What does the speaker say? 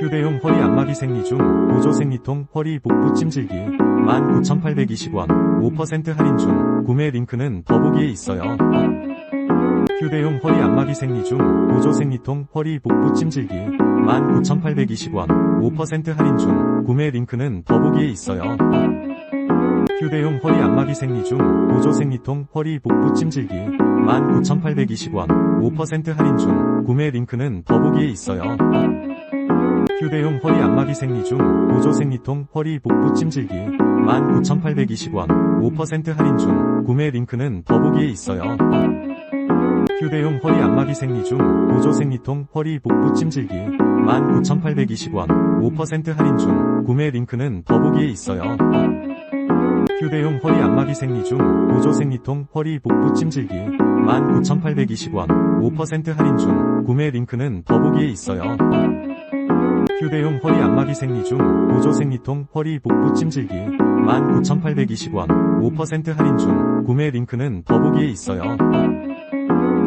휴대용 허리 안마기 생리 중 보조 생리통 허리 복부 찜질기 19,820원 5% 할인 중 구매 링크는 더보기에 있어요. 휴대용 허리 안마기 생리 중 보조 생리통 허리 복부 찜질기 19,820원 5% 할인 중 구매 링크는 더보기에 있어요. 휴대용 허리 안마기 생리 중 보조 생리통 허리 복부 찜질기 19,820원 5% 할인 중 구매 링크는 더보기에 있어요. 휴대용 허리 안마기 생리 중 보조 생리통 허리 복부 찜질기 19,820원 5% 할인 중 구매 링크는 더보기에 있어요. 휴대용 허리 안마기 생리 중 보조 생리통 허리 복부 찜질기 19,820원 5% 할인 중 구매 링크는 더보기에 있어요. 휴대용 허리 안마기 생리 중 보조 생리통 허리 복부 찜질기 19,820원 5% 할인 중 구매 링크는 더보기에 있어요. 휴대용 허리 안마기 생리 중 보조 생리통 허리 복부 찜질기 19,820원 5% 할인 중 구매 링크는 더보기에 있어요.